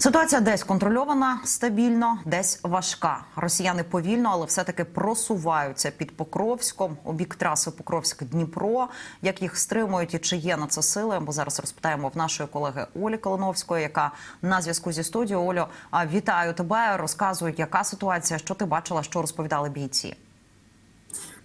Ситуація десь контрольована стабільно, десь важка. Росіяни повільно, але все-таки просуваються під Покровськом у траси Покровськ-Дніпро. Як їх стримують і чи є на це сили? Бо зараз розпитаємо в нашої колеги Олі Калиновської, яка на зв'язку зі студією. Олю, вітаю тебе. Розказуй, яка ситуація, що ти бачила, що розповідали бійці.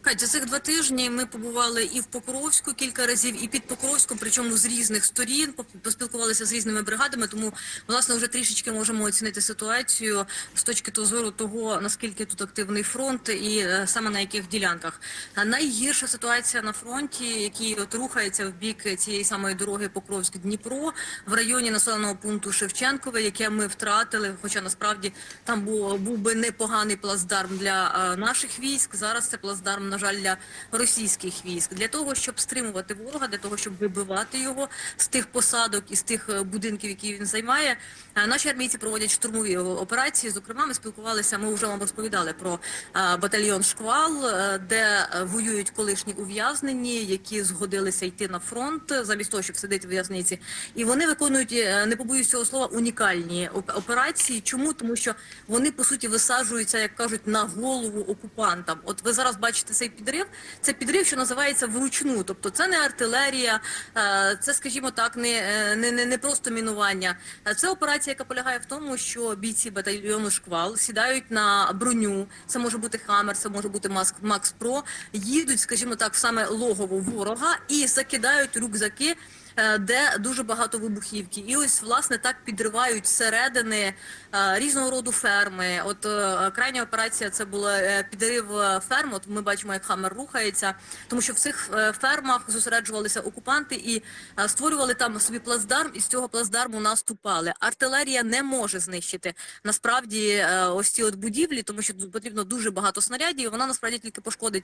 Катя, цих два тижні ми побували і в Покровську кілька разів, і під Покровськом, причому з різних сторін, по- поспілкувалися з різними бригадами. Тому власне вже трішечки можемо оцінити ситуацію з точки то зору того, наскільки тут активний фронт і е, саме на яких ділянках. А найгірша ситуація на фронті, який от рухається в бік цієї самої дороги Покровськ-Дніпро в районі населеного пункту Шевченкове, яке ми втратили. Хоча насправді там був, був би непоганий плацдарм для е, наших військ. Зараз це плацдарм, на жаль, для російських військ. Для того, щоб стримувати ворога, для того, щоб вибивати його з тих посадок і з тих е, будинків, які він займає. е, Наші армійці проводять штурмові операції. Зокрема, ми спілкувалися. Ми вже вам розповідали про е, батальйон Шквал, де воюють колишні ув'язнені, які згодилися йти на фронт замість того, щоб сидіти в в'язниці. І вони виконують, не побоюсь цього слова, унікальні операції. Чому? Тому що вони по суті висаджуються, як кажуть, на голову окупантам. От ви зараз бачите цей підрив. Це підрив, що називається вручну. Тобто це не артилерія, е, це, скажімо так, не, е, не, не, не просто мінування. Е, Це операція, яка полягає в тому, що бійці батальйону шквал сідають на броню. Це може бути Хаммер, це може бути Макс, Про. Їдуть, скажімо так, в саме логово ворога і закидають рюкзаки. Е, Де дуже багато вибухівки, і ось власне так підривають зсередини е, різного роду ферми. От е, крайня операція це була підрив ферм. От ми бачимо, як хамер рухається, тому що в цих фермах зосереджувалися окупанти і створювали там собі плацдарм, і з цього плацдарму наступали. Артилерія не може знищити насправді ось ці от будівлі, тому що потрібно дуже багато снарядів. і Вона насправді тільки пошкодить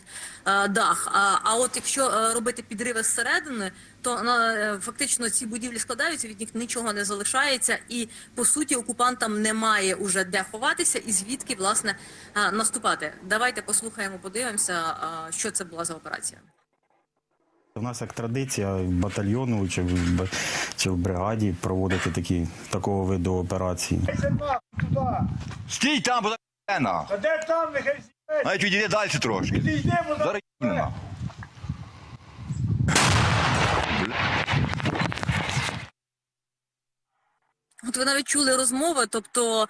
дах. А, от якщо робити підриви зсередини, то фактично ці будівлі складаються, від них нічого не залишається, і по суті окупантам немає уже де ховатися і звідки власне наступати. Давайте послухаємо, подивимося, що це була за операція. У нас як традиція батальйону чи в, чи в бригаді проводити такі такого виду операції. Стій там, бо на. А де там, нехай. Навіть відійди далі трошки. Зараз на. От ви навіть чули розмови, тобто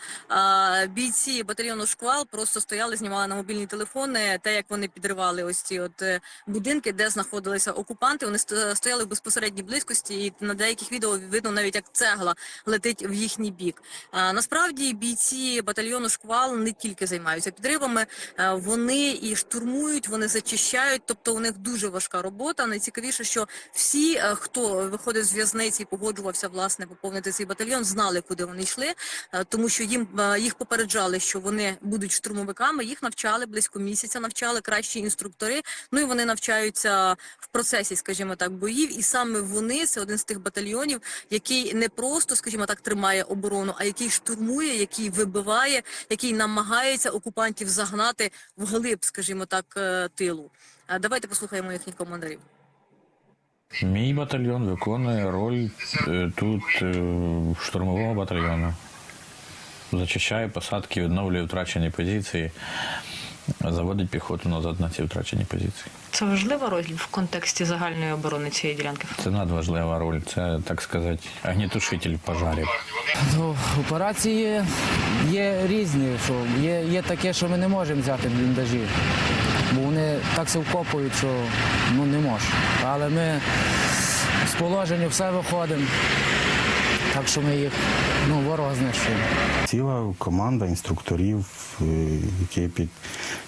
бійці батальйону шквал просто стояли, знімали на мобільні телефони, те, як вони підривали ось ці от е, будинки, де знаходилися окупанти. Вони стояли в безпосередній близькості, і на деяких відео видно навіть як цегла летить в їхній бік. А, насправді бійці батальйону шквал не тільки займаються підривами, вони і штурмують, вони зачищають. Тобто у них дуже важка робота. Найцікавіше, що всі, е, хто виходив з в'язниці і погоджувався власне поповнити цей батальйон, знали, куди вони йшли, е, тому що їм е, їх попереджали, що вони будуть штурмовиками. Їх навчали близько місяця, навчали кращі інструктори. Ну і вони навчаються в процесі, скажімо так, боїв. І саме вони це один з тих батальйонів, який не просто, скажімо так, тримає оборону, а який штурмує, який вибиває, який намагається окупантів загнати вглиб, скажімо так, е, тилу. Давайте послухаємо їхніх командирів. Мій батальйон виконує роль е, тут е, штурмового батальйону. Зачищає посадки, відновлює втрачені позиції, заводить піхоту назад на ці втрачені позиції. Це важлива роль в контексті загальної оборони цієї ділянки. Це надважлива роль. Це, так сказати, огнетушитель пожарів. Ну, операції є різні. Що є, є таке, що ми не можемо взяти бліндажі, бо вони так се вкопують, що ну, не можеш. Але ми з положення все виходимо, так що ми їх ну, ворога знищуємо. Ціла команда інструкторів, е, які під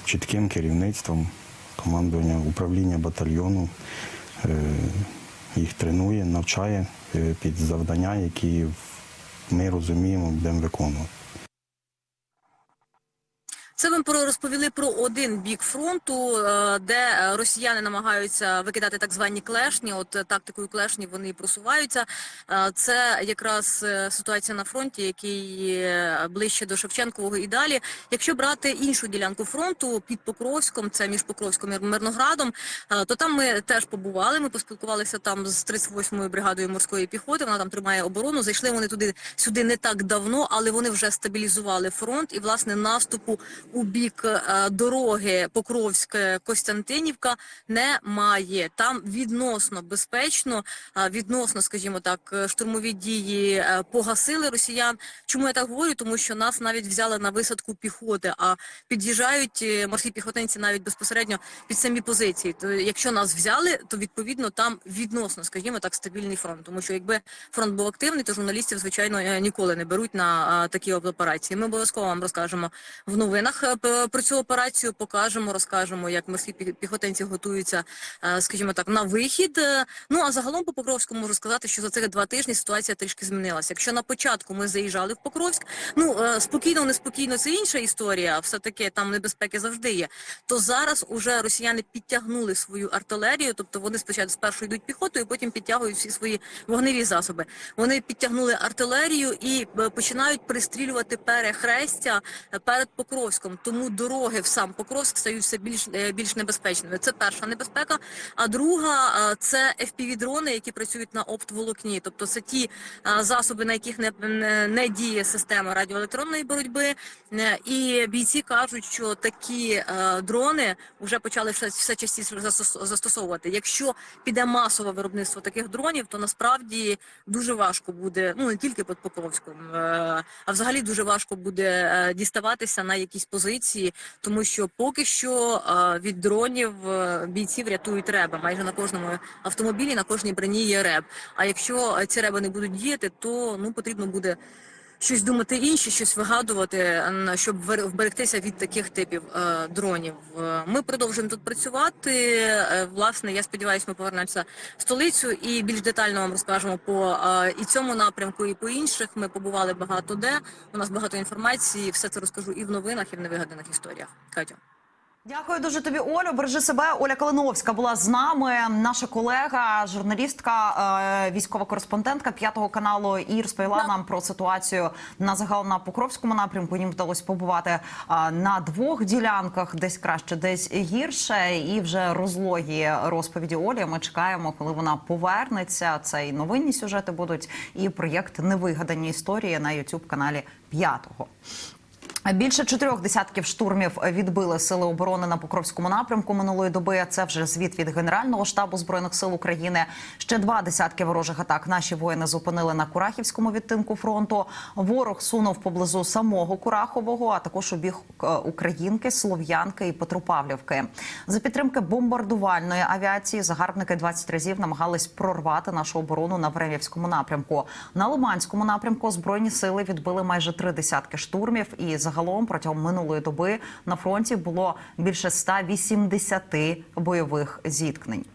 чітким керівництвом командування управління батальйону е, їх тренує, навчає е, під завдання, які ми розуміємо, будемо виконувати. Це вам розповіли про один бік фронту, е, де е, росіяни намагаються викидати так звані клешні. От е, тактикою клешні вони просуваються. Це якраз ситуація на фронті, який ближче до Шевченкового і далі. Якщо брати іншу ділянку фронту під Покровськом, це між Покровськом і Мирноградом, то там ми теж побували. Ми поспілкувалися там з 38-ю бригадою морської піхоти. Вона там тримає оборону. Зайшли вони туди сюди не так давно, але вони вже стабілізували фронт і власне наступу у бік е, дороги Покровське Костянтинівка немає. Там відносно безпечно, е, відносно, скажімо так, е, штурмові дії погасили росіян. Чому я так говорю? Тому що нас навіть взяли на висадку піхоти, а під'їжджають морські піхотинці навіть безпосередньо під самі позиції. То якщо нас взяли, то відповідно там відносно, скажімо так, стабільний фронт. Тому що якби фронт був активний, то журналістів звичайно ніколи не беруть на такі операції. Ми обов'язково вам розкажемо в новинах е, про цю операцію. Покажемо, розкажемо, як морські пі- піхотинці готуються, е, скажімо так, на вихід. Е, Ну а загалом по Покровську можу сказати, що за цих два тижні ситуація трішки змінилася. Якщо на початку ми заїжджали в Покровськ, ну спокійно, неспокійно це інша історія. Все таки там небезпеки завжди є. То зараз уже росіяни підтягнули свою артилерію, тобто вони спочатку спершу йдуть піхотою, потім підтягують всі свої вогневі засоби. Вони підтягнули артилерію і починають пристрілювати перехрестя перед Покровськом. Тому дороги в сам Покровськ стають все більш е, більш небезпечними. Це перша небезпека. А друга е, це FPV-дрони, які працюють на оптволокні. Тобто це ті е, засоби, на яких не, не, діє система радіоелектронної боротьби. І бійці кажуть, що такі дрони вже почали все, все частіше застос- застосовувати. Якщо піде масове виробництво таких дронів, то насправді дуже важко буде, ну не тільки під Покровськом, а взагалі дуже важко буде діставатися на якісь позиції, тому що поки що від дронів е, бійців рятують реба. Майже на кожному автомобілі, на кожній броні є реб. А якщо е, ці реби не будуть діяти, то ну потрібно буде щось думати інше, щось вигадувати, щоб вберегтися від таких типів е, дронів. Е, Ми продовжуємо тут працювати. Е, Власне, я сподіваюся, ми повернемося в столицю і більш детально вам розкажемо по і цьому напрямку, і по інших. Ми побували багато де. У нас багато інформації. Все це розкажу і в новинах, і в невигаданих історіях. Катю. Дякую дуже тобі, Олю. Бережи себе. Оля Калиновська була з нами. Наша колега, журналістка, е, військова кореспондентка п'ятого каналу, і розповіла нам про ситуацію на загалом на Покровському напрямку. Їм вдалося побувати е, на двох ділянках, десь краще, десь гірше. І вже розлогі розповіді Олі. Ми чекаємо, коли вона повернеться. Це і новинні сюжети будуть, і проєкт невигадані історії на youtube каналі п'ятого. Більше чотирьох десятків штурмів відбили сили оборони на Покровському напрямку минулої доби. Це вже звіт від Генерального штабу збройних сил України. Ще два десятки ворожих атак наші воїни зупинили на Курахівському відтинку фронту. Ворог сунув поблизу самого Курахового, а також у бік е, Українки, Слов'янки і Петропавлівки. За підтримки бомбардувальної авіації загарбники 20 разів намагались прорвати нашу оборону на Времівському напрямку. На Лиманському напрямку збройні сили відбили майже три десятки штурмів. І загалом протягом минулої доби на фронті було більше 180 бойових зіткнень.